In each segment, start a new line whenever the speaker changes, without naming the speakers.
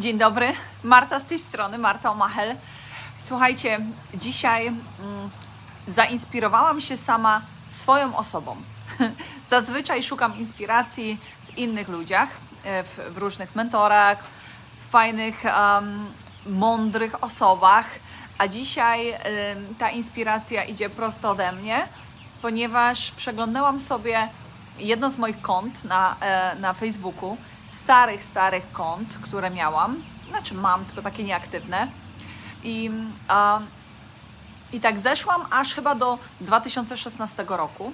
Dzień dobry, Marta z tej strony, Marta Omachel. Słuchajcie, dzisiaj mm, zainspirowałam się sama swoją osobą. Zazwyczaj szukam inspiracji w innych ludziach, e, w, w różnych mentorach, w fajnych, em, mądrych osobach, a dzisiaj em, ta inspiracja idzie prosto ode mnie, ponieważ przeglądałam sobie jedno z moich kont na, e, na Facebooku, starych, starych kont, które miałam, znaczy mam, tylko takie nieaktywne. I, a, I tak zeszłam aż chyba do 2016 roku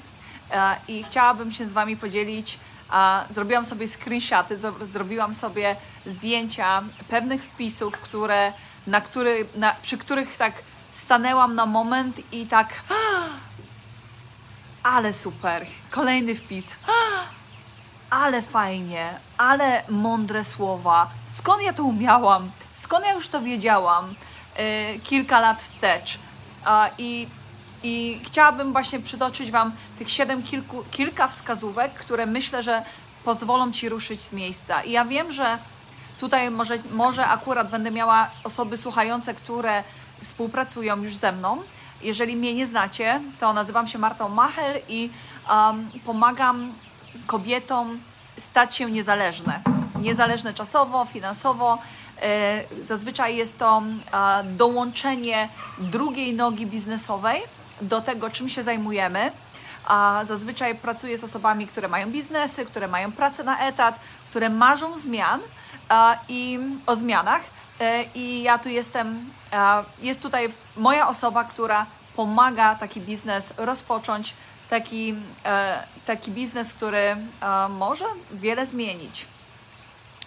e, i chciałabym się z Wami podzielić. A, zrobiłam sobie screenshoty, zrobiłam sobie zdjęcia pewnych wpisów, które, na który, na, przy których tak stanęłam na moment i tak ale super, kolejny wpis. Ale fajnie, ale mądre słowa. Skąd ja to umiałam? Skąd ja już to wiedziałam? Yy, kilka lat wstecz. A, I i chciałabym właśnie przytoczyć Wam tych siedem kilku, kilka wskazówek, które myślę, że pozwolą Ci ruszyć z miejsca. I ja wiem, że tutaj może, może akurat będę miała osoby słuchające, które współpracują już ze mną. Jeżeli mnie nie znacie, to nazywam się Marta Machel i um, pomagam kobietom stać się niezależne. Niezależne czasowo, finansowo. E, Zazwyczaj jest to dołączenie drugiej nogi biznesowej do tego, czym się zajmujemy. A zazwyczaj pracuję z osobami, które mają biznesy, które mają pracę na etat, które marzą zmian i o zmianach. E, I ja tu jestem, jest tutaj moja osoba, która pomaga taki biznes rozpocząć, taki, e, taki biznes, który e, może wiele zmienić.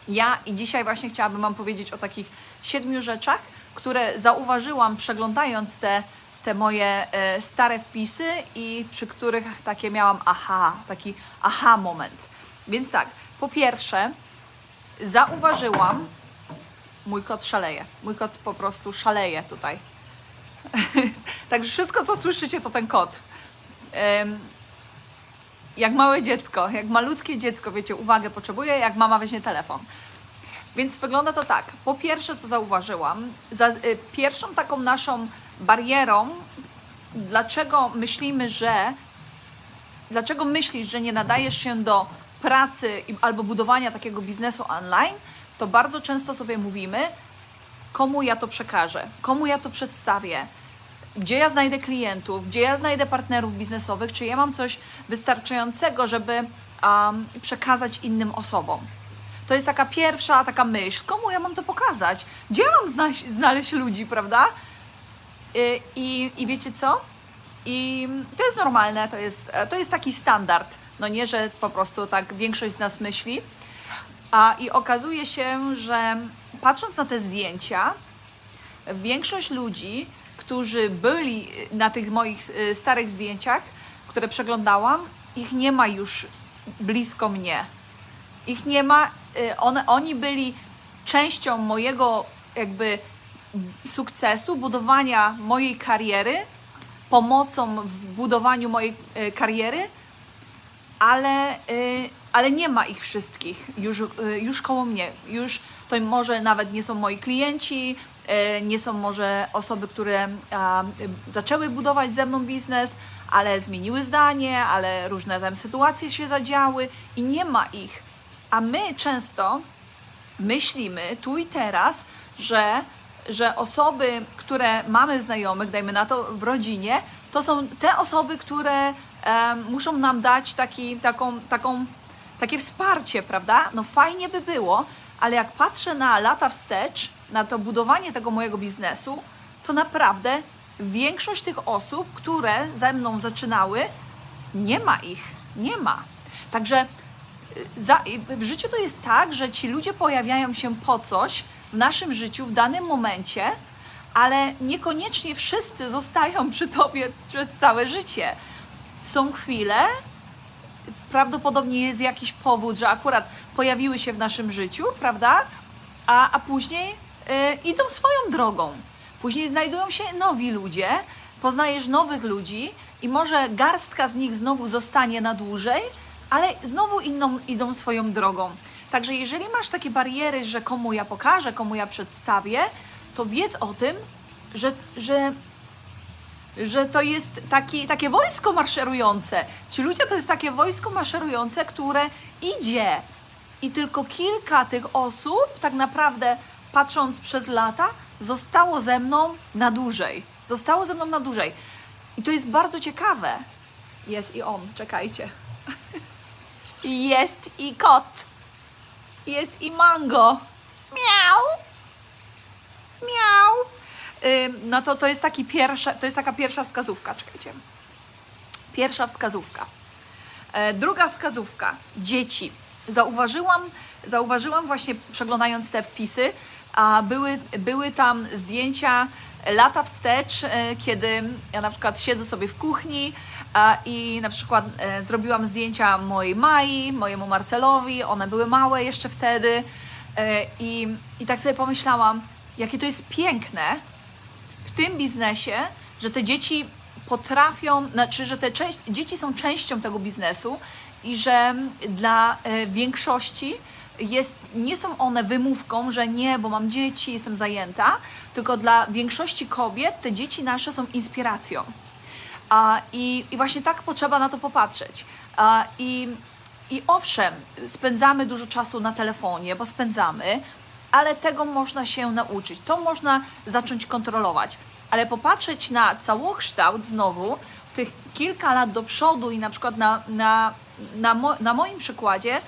Ja i dzisiaj właśnie chciałabym Wam powiedzieć o takich siedmiu rzeczach, które zauważyłam przeglądając te, te moje e, stare wpisy i przy których takie miałam aha, taki aha moment. Więc tak, po pierwsze zauważyłam, mój kot szaleje, mój kot po prostu szaleje tutaj. Także wszystko, co słyszycie, to ten kot. Jak małe dziecko, jak malutkie dziecko, wiecie, uwagę potrzebuje, jak mama weźmie telefon. Więc wygląda to tak. Po pierwsze, co zauważyłam, za, y, pierwszą taką naszą barierą, dlaczego myślimy, że dlaczego myślisz, że nie nadajesz się do pracy albo budowania takiego biznesu online, to bardzo często sobie mówimy, komu ja to przekażę, komu ja to przedstawię, gdzie ja znajdę klientów, gdzie ja znajdę partnerów biznesowych, czy ja mam coś wystarczającego, żeby um, przekazać innym osobom. To jest taka pierwsza taka myśl, komu ja mam to pokazać, gdzie ja mam znaleźć, znaleźć ludzi, prawda? Y, I, I wiecie co? I to jest normalne, to jest, to jest taki standard. No nie, że po prostu tak większość z nas myśli. A i okazuje się, że patrząc na te zdjęcia, większość ludzi, którzy byli na tych moich y, starych zdjęciach, które przeglądałam, ich nie ma już blisko mnie. Ich nie ma, y, one, oni byli częścią mojego jakby sukcesu, budowania mojej kariery, pomocą w budowaniu mojej y, kariery, ale, ale nie ma ich wszystkich już, już koło mnie. Już to może nawet nie są moi klienci, nie są może osoby, które zaczęły budować ze mną biznes, ale zmieniły zdanie, ale różne tam sytuacje się zadziały i nie ma ich. A my często myślimy tu i teraz, że, że osoby, które mamy znajomych, dajmy na to w rodzinie, to są te osoby, które em, muszą nam dać taki, taką, taką, takie wsparcie, prawda? No fajnie by było, ale jak patrzę na lata wstecz, na to budowanie tego mojego biznesu, to naprawdę większość tych osób, które ze mną zaczynały, nie ma ich. Nie ma. Także za, w życiu to jest tak, że ci ludzie pojawiają się po coś w naszym życiu w danym momencie, ale niekoniecznie wszyscy zostają przy tobie przez całe życie. Są chwile, prawdopodobnie jest jakiś powód, że akurat pojawiły się w naszym życiu, prawda? A, a później y, idą swoją drogą. Później znajdują się nowi ludzie, poznajesz nowych ludzi i może garstka z nich znowu zostanie na dłużej, ale znowu inną, idą swoją drogą. Także jeżeli masz takie bariery, że komu ja pokażę, komu ja przedstawię, to wiedz o tym, że, że, że to jest taki, takie wojsko maszerujące. Ci ludzie to jest takie wojsko maszerujące, które idzie. I tylko kilka tych osób, tak naprawdę patrząc przez lata, zostało ze mną na dłużej. Zostało ze mną na dłużej. I to jest bardzo ciekawe. Jest i on, czekajcie. Jest i kot. Jest i mango. Miau. Miau. No to to jest taki pierwsza, to jest taka pierwsza wskazówka, czekajcie. Pierwsza wskazówka. E, Druga wskazówka. Dzieci. Zauważyłam, zauważyłam właśnie przeglądając te wpisy, a były, były tam zdjęcia lata wstecz, e, kiedy ja na przykład siedzę sobie w kuchni i na przykład e, zrobiłam zdjęcia mojej Mai, mojemu Marcelowi, one były małe jeszcze wtedy i, i tak sobie pomyślałam, jakie to jest piękne, w tym biznesie, że te dzieci potrafią, znaczy, że te dzieci są częścią tego biznesu i że dla e, większości jest, nie są one wymówką, że nie, bo mam dzieci, jestem zajęta, tylko dla większości kobiet te dzieci nasze są inspiracją. A, i, I właśnie tak potrzeba na to popatrzeć. A, i, I owszem, spędzamy dużo czasu na telefonie, bo spędzamy, ale tego można się nauczyć. To można zacząć kontrolować. Ale popatrzeć na całokształt znowu, tych kilka lat do przodu i na przykład na, na, na, mo, na moim przykładzie,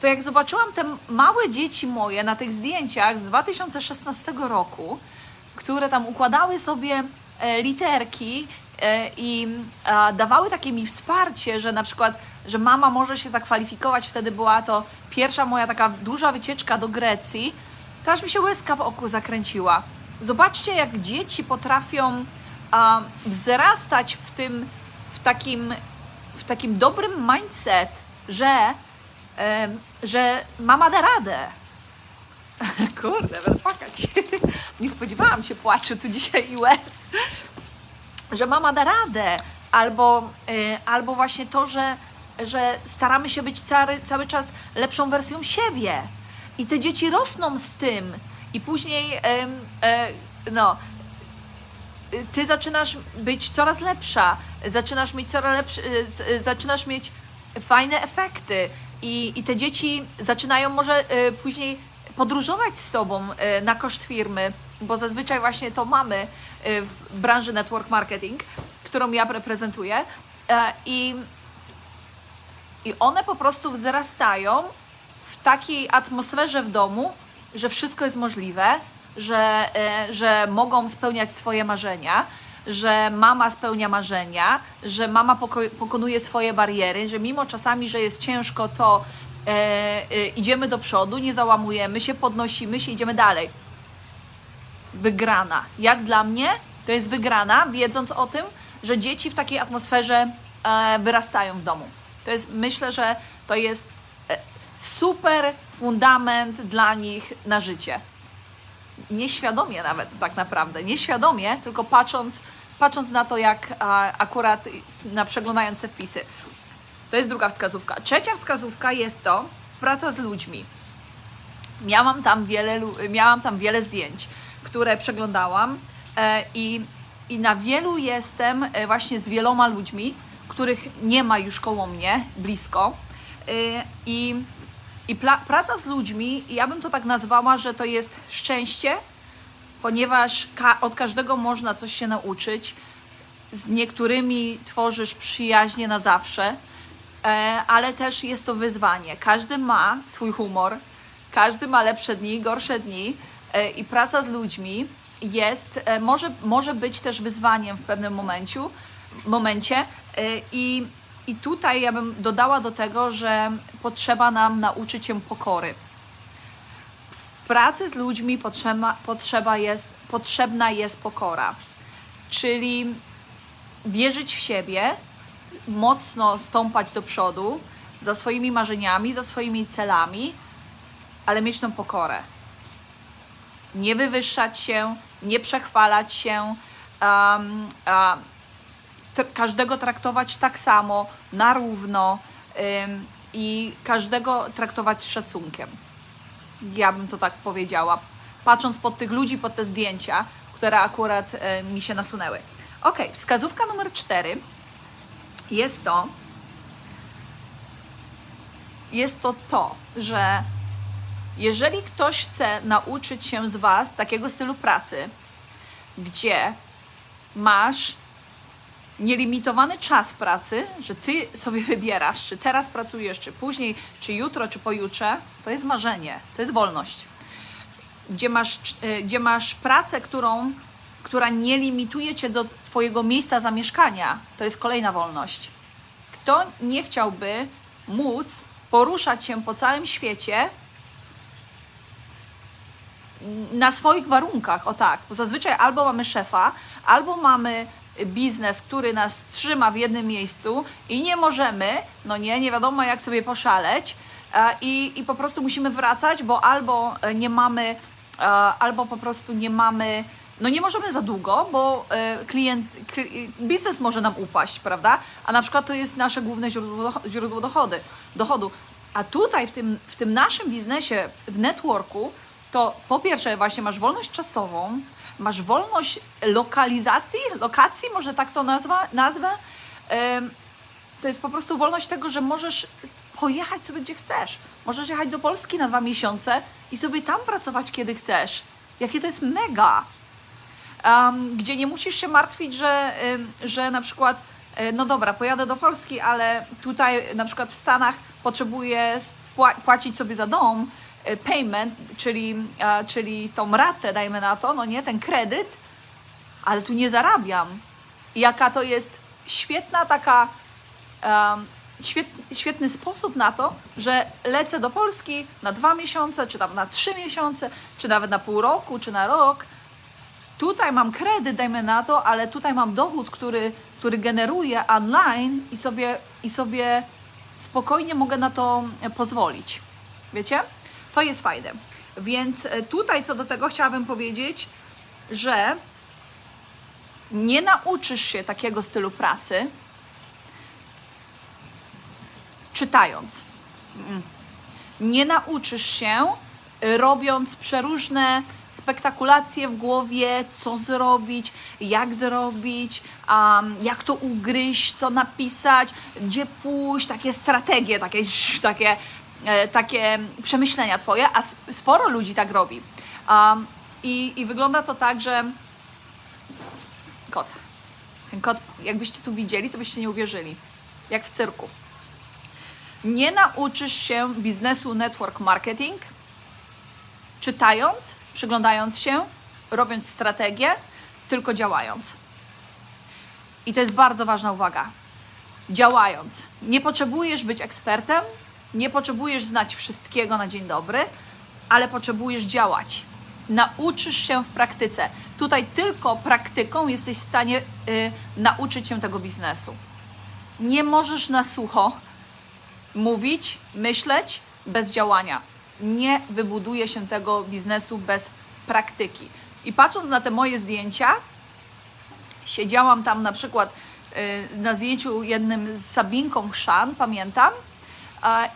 to jak zobaczyłam te małe dzieci moje na tych zdjęciach z 2016 roku, które tam układały sobie e, literki e, i dawały takie mi wsparcie, że na przykład, że mama może się zakwalifikować, wtedy była to pierwsza moja taka duża wycieczka do Grecji, to aż mi się łezka w oku zakręciła. Zobaczcie, jak dzieci potrafią a, wzrastać w tym, w takim, w takim dobrym mindset, że, że mama da radę. Kurde, będę płakać. Nie spodziewałam się płaczu tu dzisiaj i łez. Że mama da radę. Albo, y, albo właśnie to, że, że staramy się być cały, cały czas lepszą wersją siebie. I te dzieci rosną z tym. I później, e, no, ty zaczynasz być coraz lepsza, zaczynasz mieć coraz lepsze, y, z- y, zaczynasz mieć fajne efekty i, i te dzieci zaczynają może później podróżować z tobą na koszt firmy, bo zazwyczaj właśnie to mamy w branży network marketing, którą ja reprezentuję E, i, i one po prostu wzrastają w takiej atmosferze w domu, że wszystko jest możliwe, że, e, że mogą spełniać swoje marzenia, że mama spełnia marzenia, że mama poko- pokonuje swoje bariery, że mimo czasami, że jest ciężko, to e, e, idziemy do przodu, nie załamujemy się, podnosimy się, idziemy dalej. Wygrana. Jak dla mnie, to jest wygrana, wiedząc o tym, że dzieci w takiej atmosferze e, wyrastają w domu. To jest, myślę, że to jest e, super fundament dla nich na życie. Nieświadomie nawet tak naprawdę, nieświadomie, tylko patrząc, patrząc na to, jak akurat na przeglądając te wpisy. To jest druga wskazówka. Trzecia wskazówka jest to praca z ludźmi. Miałam tam wiele, miałam tam wiele zdjęć, które przeglądałam e, i, i na wielu jestem e, właśnie z wieloma ludźmi, których nie ma już koło mnie, blisko. E, I, i praca z ludźmi, ja bym to tak nazwała, że to jest szczęście, ponieważ ka- od każdego można coś się nauczyć. Z niektórymi tworzysz przyjaźnie na zawsze, e, ale też jest to wyzwanie. Każdy ma swój humor, każdy ma lepsze dni, gorsze dni e, i praca z ludźmi jest, e, może, może być też wyzwaniem w pewnym momencie, momencie e, i, i tutaj ja bym dodała do tego, że potrzeba nam nauczyć się pokory. W pracy z ludźmi potrzeba, potrzeba jest, potrzebna jest pokora, czyli wierzyć w siebie, mocno stąpać do przodu za swoimi marzeniami, za swoimi celami, ale mieć tą pokorę. Nie wywyższać się, nie przechwalać się, um, um, każdego traktować tak samo, na równo i każdego traktować z szacunkiem. Ja bym to tak powiedziała, patrząc pod tych ludzi, pod te zdjęcia, które akurat e, mi się nasunęły. Ok, wskazówka numer cztery jest to, jest to to, że jeżeli ktoś chce nauczyć się z Was takiego stylu pracy, gdzie masz nielimitowany czas pracy, że Ty sobie wybierasz, czy teraz pracujesz, czy później, czy jutro, czy pojutrze, to jest marzenie, to jest wolność. Gdzie masz, e, gdzie masz pracę, którą, która nie limituje Cię do Twojego miejsca zamieszkania, to jest kolejna wolność. Kto nie chciałby móc poruszać się po całym świecie na swoich warunkach, o tak, bo zazwyczaj albo mamy szefa, albo mamy biznes, który nas trzyma w jednym miejscu i nie możemy, no nie, nie wiadomo jak sobie poszaleć i, i po prostu musimy wracać, bo albo nie mamy, albo po prostu nie mamy no nie możemy za długo, bo klient, biznes może nam upaść, prawda? A na przykład to jest nasze główne źródło, źródło dochody, dochodu. A tutaj w tym, w tym naszym biznesie, w networku, to po pierwsze właśnie masz wolność czasową, masz wolność lokalizacji, lokacji, może tak to nazwa, nazwę. To jest po prostu wolność tego, że możesz pojechać sobie gdzie chcesz. Możesz jechać do Polski na dwa miesiące i sobie tam pracować kiedy chcesz. Jakie to jest mega! Gdzie nie musisz się martwić, że, że na przykład, e, no dobra, pojadę do Polski, ale tutaj na przykład w Stanach potrzebuję płacić sobie za dom, payment, czyli, czyli tą ratę, dajmy na to, no nie, ten kredyt, ale tu nie zarabiam. Jaka to jest świetna taka, um, świet, świetny sposób na to, że lecę do Polski na dwa miesiące, czy tam na trzy miesiące, czy nawet na pół roku, czy na rok. Tutaj mam kredyt, dajmy na to, ale tutaj mam dochód, który, który generuję online i sobie, i sobie spokojnie mogę na to pozwolić. Wiecie? To jest fajne. Więc e, tutaj co do tego chciałabym powiedzieć, że nie nauczysz się takiego stylu pracy czytając. Nie nauczysz się e, robiąc przeróżne spektakulacje w głowie, co zrobić, jak zrobić, um, jak to ugryźć, co napisać, gdzie pójść, takie strategie, takie, takie takie przemyślenia Twoje, a sporo ludzi tak robi. Um, i, I wygląda to tak, że kot. Ten kot, jakbyście tu widzieli, to byście nie uwierzyli. Jak w cyrku. Nie nauczysz się biznesu network marketing czytając, przyglądając się, robiąc strategię, tylko działając. I to jest bardzo ważna uwaga. Działając. Nie potrzebujesz być ekspertem, nie potrzebujesz znać wszystkiego na dzień dobry, ale potrzebujesz działać. Nauczysz się w praktyce. Tutaj tylko praktyką jesteś w stanie y, nauczyć się tego biznesu. Nie możesz na sucho mówić, myśleć bez działania. Nie wybuduje się tego biznesu bez praktyki. I patrząc na te moje zdjęcia, siedziałam tam na przykład y, na zdjęciu jednym z Sabinką Chrzan, pamiętam,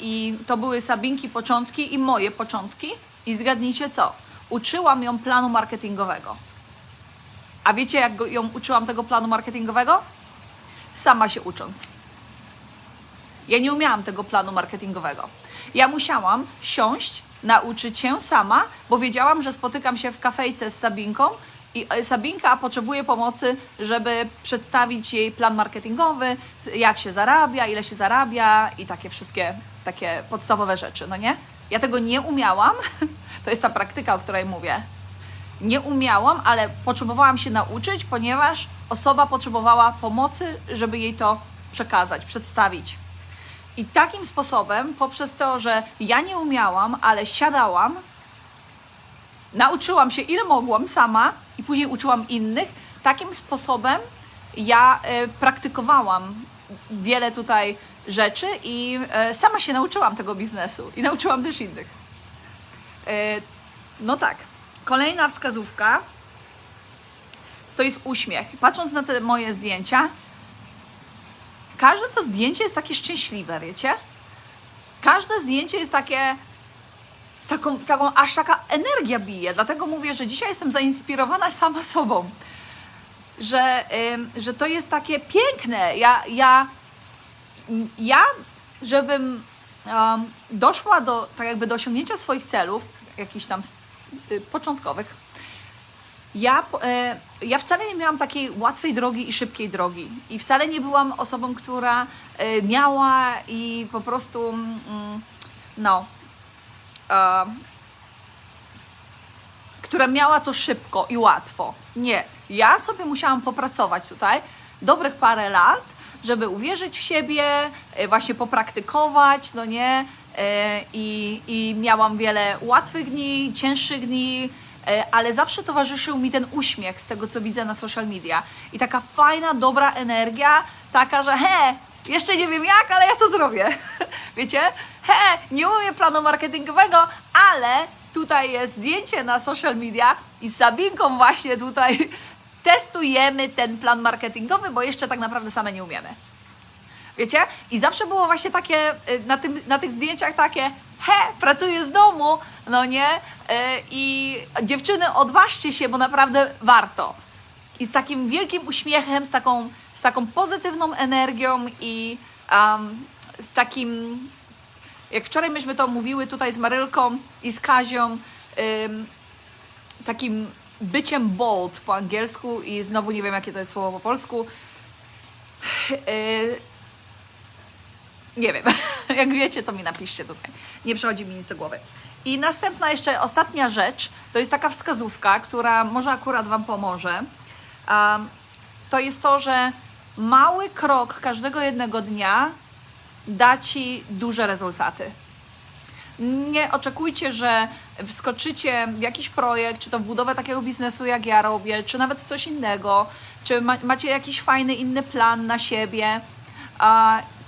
i to były Sabinki początki i moje początki. I zgadnijcie co? Uczyłam ją planu marketingowego. A wiecie, jak ją uczyłam tego planu marketingowego? Sama się ucząc. Ja nie umiałam tego planu marketingowego. Ja musiałam siąść, nauczyć się sama, bo wiedziałam, że spotykam się w kafejce z Sabinką i e, Sabinka potrzebuje pomocy, żeby przedstawić jej plan marketingowy, jak się zarabia, ile się zarabia i takie wszystkie takie podstawowe rzeczy, no nie? Ja tego nie umiałam, to jest ta praktyka, o której mówię. Nie umiałam, ale potrzebowałam się nauczyć, ponieważ osoba potrzebowała pomocy, żeby jej to przekazać, przedstawić. I takim sposobem, poprzez to, że ja nie umiałam, ale siadałam, nauczyłam się ile mogłam sama później uczyłam innych, takim sposobem ja y, praktykowałam wiele tutaj rzeczy i y, sama się nauczyłam tego biznesu i nauczyłam też innych. Y, no tak, kolejna wskazówka to jest uśmiech. Patrząc na te moje zdjęcia, każde to zdjęcie jest takie szczęśliwe, wiecie? każde zdjęcie jest takie taką, taką, aż taka energia bije. Dlatego mówię, że dzisiaj jestem zainspirowana sama sobą. Że, ym, że to jest takie piękne. Ja, ja, ja żebym um, doszła do, tak jakby do osiągnięcia swoich celów, jakichś tam y, początkowych, ja, y, ja wcale nie miałam takiej łatwej drogi i szybkiej drogi. I wcale nie byłam osobą, która y, miała i po prostu, mm, no, która miała to szybko i łatwo. Nie. Ja sobie musiałam popracować tutaj dobrych parę lat, żeby uwierzyć w siebie, e, właśnie popraktykować, no nie? E, I, I miałam wiele łatwych dni, cięższych dni, e, ale zawsze towarzyszył mi ten uśmiech z tego, co widzę na social media. I taka fajna, dobra energia, taka, że he, jeszcze nie wiem jak, ale ja to zrobię. Wiecie? He, nie umiem planu marketingowego, ale tutaj jest zdjęcie na social media i z Sabinką właśnie tutaj testujemy ten plan marketingowy, bo jeszcze tak naprawdę same nie umiemy. Wiecie? I zawsze było właśnie takie, y, na, tym, na tych zdjęciach takie, he, pracuję z domu, no nie? Y, I dziewczyny, odważcie się, bo naprawdę warto. I z takim wielkim uśmiechem, z taką, z taką pozytywną energią i um, z takim, jak wczoraj myśmy to mówiły tutaj z Marylką i z Kazią, um, takim byciem bold po angielsku i znowu nie wiem, jakie to jest słowo po polsku. Yy, nie wiem. Jak wiecie, to mi napiszcie tutaj. Nie przychodzi mi nic do głowy. I następna jeszcze ostatnia rzecz, to jest taka wskazówka, która może akurat Wam pomoże. To jest to, że mały krok każdego jednego dnia da Ci duże rezultaty. Nie oczekujcie, że wskoczycie w jakiś projekt, czy to w budowę takiego biznesu, jak ja robię, czy nawet coś innego, czy ma, macie jakiś fajny inny plan na siebie,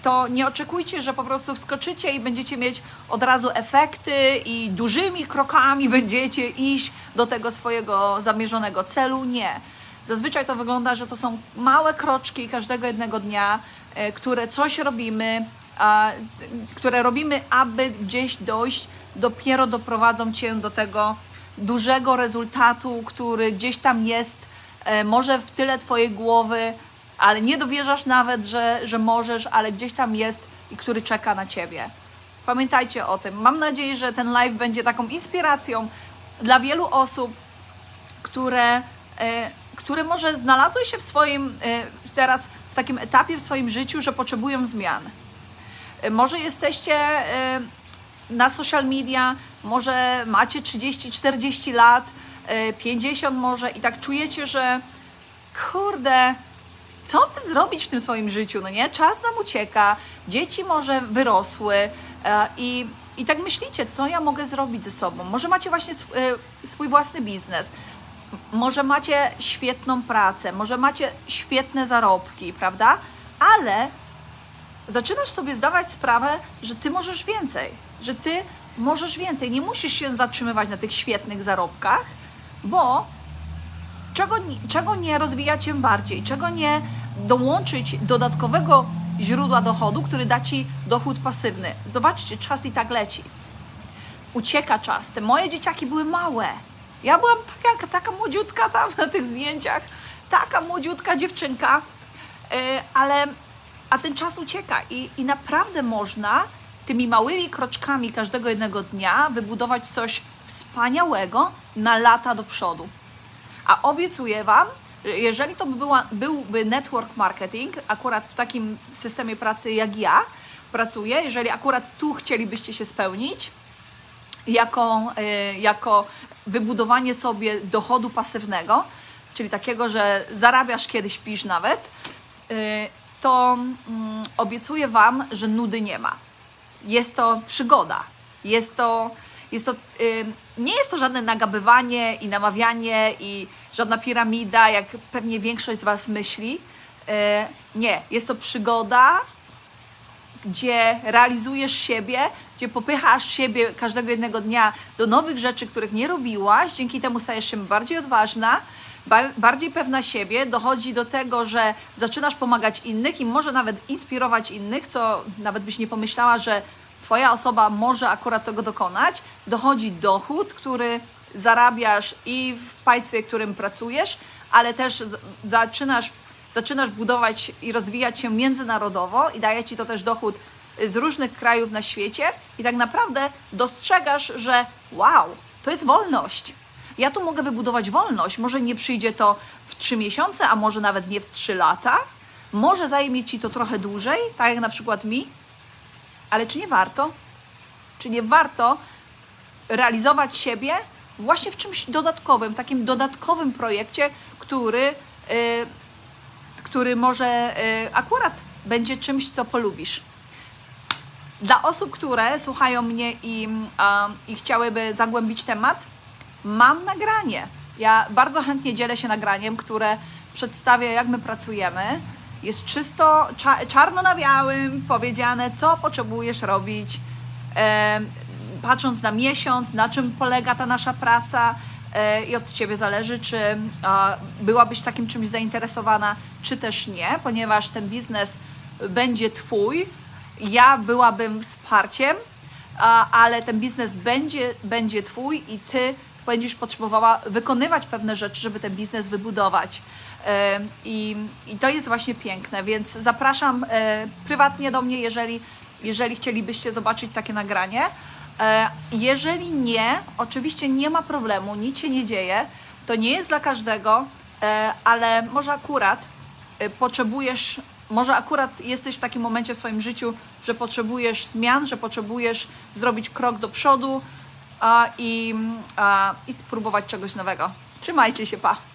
to nie oczekujcie, że po prostu wskoczycie i będziecie mieć od razu efekty i dużymi krokami będziecie iść do tego swojego zamierzonego celu. Nie. Zazwyczaj to wygląda, że to są małe kroczki każdego jednego dnia, e, które coś robimy, które robimy, aby gdzieś dojść, dopiero doprowadzą cię do tego dużego rezultatu, który gdzieś tam jest, e, może w tyle twojej głowy, ale nie dowierzasz nawet, że, że możesz, ale gdzieś tam jest i który czeka na ciebie. Pamiętajcie o tym. Mam nadzieję, że ten live będzie taką inspiracją dla wielu osób, które, e, które może znalazły się w swoim e, teraz w takim etapie w swoim życiu, że potrzebują zmian. E, może jesteście na social media, może macie 30-40 lat, 50 może i tak czujecie, że kurde, co by zrobić w tym swoim życiu, no nie? Czas nam ucieka, dzieci może wyrosły e, i, i tak myślicie, co ja mogę zrobić ze sobą? Może macie właśnie sw e, swój własny biznes, może macie świetną pracę, może macie świetne zarobki, prawda? Ale zaczynasz sobie zdawać sprawę, że ty możesz więcej, że ty możesz więcej. Nie musisz się zatrzymywać na tych świetnych zarobkach, bo czego, czego nie rozwijacie bardziej, czego nie dołączyć dodatkowego źródła dochodu, który da Ci dochód pasywny. Zobaczcie, czas i tak leci. Ucieka czas. Te moje dzieciaki były małe. Ja byłam taka, taka młodziutka tam na tych zdjęciach, taka młodziutka dziewczynka, yy, ale a ten czas ucieka i, i naprawdę można tymi małymi kroczkami każdego jednego dnia wybudować coś wspaniałego na lata do przodu. A obiecuję Wam, jeżeli to by była, byłby network marketing, akurat w takim systemie pracy jak ja pracuję, jeżeli akurat tu chcielibyście się spełnić, jako, y, jako wybudowanie sobie dochodu pasywnego, czyli takiego, że zarabiasz kiedy śpisz nawet, y, to mm, obiecuję Wam, że nudy nie ma. Jest to przygoda. Jest to, jest to, nie jest to żadne nagabywanie i namawianie i żadna piramida, jak pewnie większość z Was myśli. E, nie, jest to przygoda, gdzie realizujesz siebie, gdzie popychasz siebie każdego jednego dnia do nowych rzeczy, których nie robiłaś, dzięki temu stajesz się bardziej odważna, bardziej pewna siebie, dochodzi do tego, że zaczynasz pomagać innych i może nawet inspirować innych, co nawet byś nie pomyślała, że Twoja osoba może akurat tego dokonać, dochodzi dochód, który zarabiasz i w państwie, w którym pracujesz, ale też zaczynasz, zaczynasz budować i rozwijać się międzynarodowo i daje Ci to też dochód z różnych krajów na świecie i tak naprawdę dostrzegasz, że wow, to jest wolność. Ja tu mogę wybudować wolność. Może nie przyjdzie to w trzy miesiące, a może nawet nie w trzy lata. Może zajmie Ci to trochę dłużej, tak jak na przykład mi, ale czy nie warto? Czy nie warto realizować siebie właśnie w czymś dodatkowym, takim dodatkowym projekcie, który, y, który może y, akurat będzie czymś, co polubisz. Dla osób, które słuchają mnie i, a, i chciałyby zagłębić temat, mam nagranie. Ja bardzo chętnie dzielę się nagraniem, które przedstawia, jak my pracujemy. Jest czysto, cza, czarno na białym powiedziane, co potrzebujesz robić, patrząc na miesiąc, na czym polega ta nasza praca e, i od Ciebie zależy, czy byłabyś takim czymś zainteresowana, czy też nie, ponieważ ten biznes będzie Twój. Ja byłabym wsparciem, ale ten biznes będzie, będzie Twój i Ty będziesz potrzebowała wykonywać pewne rzeczy, żeby ten biznes wybudować. I, I to jest właśnie piękne, więc zapraszam e, prywatnie do mnie, jeżeli, jeżeli chcielibyście zobaczyć takie nagranie. E, Jeżeli nie, oczywiście nie ma problemu, nic się nie dzieje. To nie jest dla każdego, e, ale może akurat potrzebujesz, może akurat jesteś w takim momencie w swoim życiu, że potrzebujesz zmian, że potrzebujesz zrobić krok do przodu i, a, i spróbować czegoś nowego. Trzymajcie się, pa!